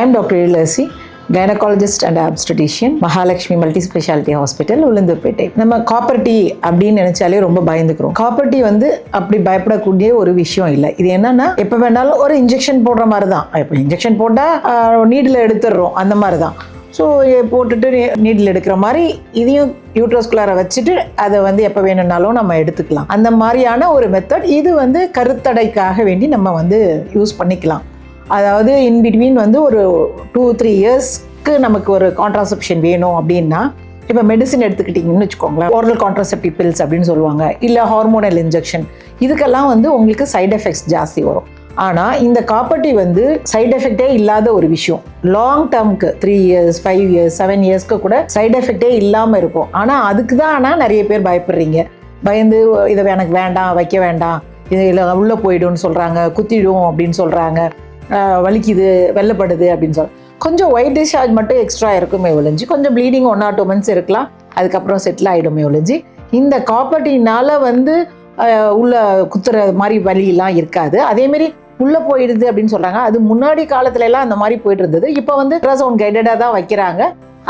I am Dr. Ilasi, gynaecologist and obstetrician, Mahalakshmi multi speciality hospital Ulundurpettai நம்ம copper tea அப்படின்னு நினைச்சாலே ரொம்ப பயந்துக்கிறோம். Copper tea வந்து அப்படி பயப்படக்கூடிய ஒரு விஷயம் இல்லை. இது என்னன்னா எப்போ வேணாலும் ஒரு இன்ஜெக்ஷன் போடுற மாதிரி தான் இப்போ இன்ஜெக்ஷன் போட்டால் நீடில் எடுத்துடுறோம். அந்த மாதிரி தான் ஸோ போட்டுட்டு நீடில் எடுக்கிற மாதிரி இதையும் யூட்ரஸ்குள்ளார வச்சுட்டு அதை வந்து எப்போ வேணும்னாலும் நம்ம எடுத்துக்கலாம். அந்த மாதிரியான ஒரு மெத்தட் இது வந்து கருத்தடைக்காக வேண்டி நம்ம வந்து யூஸ் பண்ணிக்கலாம். அதாவது இன் பிட்வீன் வந்து ஒரு டூ த்ரீ இயர்ஸ்க்கு நமக்கு ஒரு கான்ட்ராசெப்ஷன் வேணும் அப்படின்னா இப்போ மெடிசின் எடுத்துக்கிட்டிங்கன்னு வச்சுக்கோங்களேன் ஓரல் கான்ட்ராசெப்டிவ் பில்ஸ் அப்படின்னு சொல்லுவாங்க இல்லை ஹார்மோனல் இன்ஜெக்ஷன் இதுக்கெல்லாம் வந்து உங்களுக்கு சைட் எஃபெக்ட்ஸ் ஜாஸ்தி வரும். ஆனால் இந்த காப்பர்ட்டி வந்து சைட் எஃபெக்டே இல்லாத ஒரு விஷயம். Long டேர்முக்கு three years five years seven இயர்ஸ்க்கு கூட சைடு எஃபெக்டே இல்லாமல் இருக்கும். ஆனால் அதுக்கு தான் ஆனால் நிறைய பேர் பயப்படுறீங்க. பயந்து இதை எனக்கு வேண்டாம் வைக்க வேண்டாம் இது இல்லை உள்ளே போயிடும்னு சொல்கிறாங்க குத்திடும் அப்படின்னு சொல்கிறாங்க வலிக்குது வெள்ளப்படுது அப்படின்னு சொல்லி கொஞ்சம் ஒயிட் டிஸ்சார்ஜ் மட்டும் எக்ஸ்ட்ரா இருக்குமே ஒழிஞ்சு கொஞ்சம் bleeding one or two months இருக்கலாம். அதுக்கப்புறம் செட்டில் ஆகிடுமே ஒழிஞ்சு. இந்த காப்பர்ட்டினால் வந்து உள்ள குத்துற மாதிரி வலியெல்லாம் இருக்காது. அதேமாரி உள்ளே போயிடுது அப்படின்னு சொல்கிறாங்க அது முன்னாடி காலத்துல எல்லாம் அந்த மாதிரி போயிட்டு இருந்தது. இப்போ வந்து அல்ட்ராசவுண்ட் கைடடாக தான் வைக்கிறாங்க.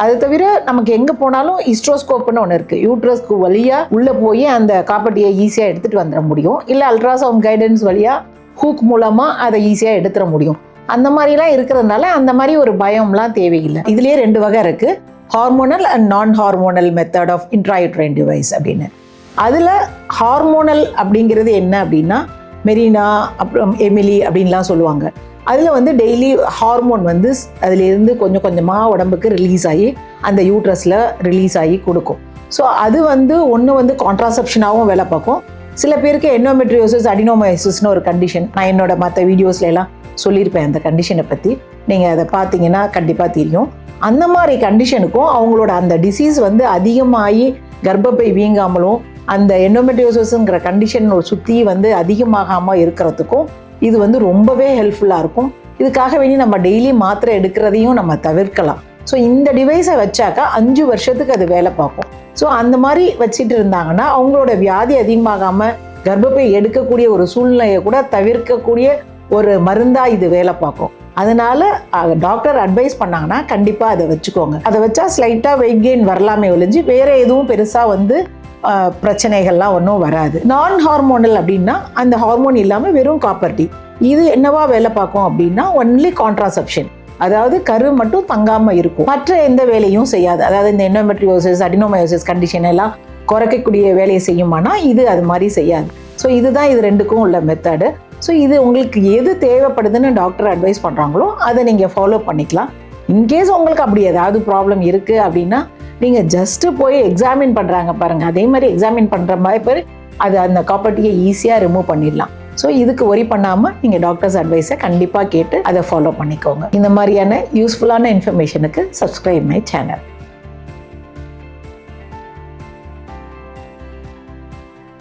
அது தவிர நமக்கு எங்கே போனாலும் இஸ்ட்ரோஸ்கோப்னு ஒன்று இருக்குது யூட்ரஸ்க்கு வழியாக உள்ளே போய் அந்த காப்பட்டியை ஈஸியாக எடுத்துகிட்டு வந்துட முடியும். இல்லை அல்ட்ராசவுண்ட் கைடன்ஸ் வழியாக ஹூக் மூலமாக அதை ஈஸியாக எடுத்துட முடியும். அந்த மாதிரிலாம் இருக்கிறதுனால அந்த மாதிரி ஒரு பயம்லாம் தேவையில்லை. இதுலேயே ரெண்டு வகை இருக்குது hormonal and non hormonal method of intrauterine device அப்படின்னு. அதில் ஹார்மோனல் அப்படிங்கிறது என்ன அப்படின்னா மெரினா அப்புறம் எமிலி அப்படின்லாம் சொல்லுவாங்க. அதில் வந்து டெய்லி ஹார்மோன் வந்து அதுலேருந்து கொஞ்சம் கொஞ்சமாக உடம்புக்கு ரிலீஸ் ஆகி அந்த யூட்ரஸில் ரிலீஸ் ஆகி கொடுக்கும். ஸோ அது வந்து ஒன்று வந்து கான்ட்ராசெப்ஷனாகவும் வேலை பார்க்கும். சில பேருக்கு எண்டோமெட்ரியோசிஸ் அடினோமயோசிஸ்னு ஒரு கண்டிஷன் நான் என்னோட மற்ற வீடியோஸ்ல எல்லாம் சொல்லியிருப்பேன் அந்த கண்டிஷனை பற்றி நீங்கள் அதை பார்த்தீங்கன்னா கண்டிப்பாக தெரியும். அந்த மாதிரி கண்டிஷனுக்கும் அவங்களோட அந்த டிசீஸ் வந்து அதிகமாகி கர்ப்பப்பை வீங்காமலும் அந்த எண்டோமெட்ரியோசிஸ்ங்கிற கண்டிஷன் சுற்றி வந்து அதிகமாகாமல் இருக்கிறதுக்கும் இது வந்து ரொம்பவே ஹெல்ப்ஃபுல்லாக இருக்கும். இதுக்காக வேண்டி நம்ம டெய்லி மாத்திரை எடுக்கிறதையும் நம்ம தவிர்க்கலாம். ஸோ இந்த டிவைஸை வச்சாக்கா அஞ்சு வருஷத்துக்கு அது வேலை பார்க்கும். ஸோ அந்த மாதிரி வச்சுட்டு இருந்தாங்கன்னா அவங்களோட வியாதி அதிகமாகாமல் கர்ப்பப்பை எடுக்கக்கூடிய ஒரு சூழ்நிலையை கூட தவிர்க்கக்கூடிய ஒரு மருந்தாக இது வேலை பார்க்கும். அதனால டாக்டர் அட்வைஸ் பண்ணாங்கன்னா கண்டிப்பாக அதை வச்சுக்கோங்க. அதை வச்சா ஸ்லைட்டாக வெயிட் கெயின் வரலாமே ஒழிஞ்சு வேறு எதுவும் பெருசாக வந்து பிரச்சனைகள்லாம் ஒன்றும் வராது. நான் ஹார்மோனல் அப்படின்னா அந்த ஹார்மோன் இல்லாமல் வெறும் காப்பர்ட்டி இது என்னவா வேலை பார்க்கும் அப்படின்னா ஒன்லி கான்ட்ராசெப்ஷன் அதாவது கரு மட்டும் தங்காமல் இருக்கும். மற்ற எந்த வேலையும் செய்யாது. அதாவது இந்த எண்டோமெட்ரியோசிஸ் அடினோமயோசிஸ் கண்டிஷன் எல்லாம் குறைக்கக்கூடிய வேலையை செய்யுமானா இது அது மாதிரி செய்யாது. ஸோ இதுதான் இது ரெண்டுக்கும் உள்ள மெத்தடு ஸோ இது உங்களுக்கு எது தேவைப்படுதுன்னு டாக்டர் அட்வைஸ் பண்ணுறாங்களோ அதை நீங்கள் ஃபாலோ பண்ணிக்கலாம். இன்கேஸ் உங்களுக்கு அப்படி ஏதாவது ப்ராப்ளம் இருக்குது அப்படின்னா நீங்கள் ஜஸ்ட்டு போய் எக்ஸாமின் பண்ணுறாங்க பாருங்கள் அதே மாதிரி எக்ஸாமின் பண்ணுற மாதிரி பேர் அது அந்த காப்பர்ட்டியை ஈஸியாக ரிமூவ் பண்ணிடலாம். ஸோ இதுக்கு ஒரி பண்ணாமல் நீங்கள் டாக்டர்ஸ் அட்வைஸை கண்டிப்பாக கேட்டு அதை ஃபாலோ பண்ணிக்கோங்க. இந்த மாதிரியான யூஸ்ஃபுல்லான இன்ஃபர்மேஷனுக்கு சப்ஸ்கிரைப் மை சேனல்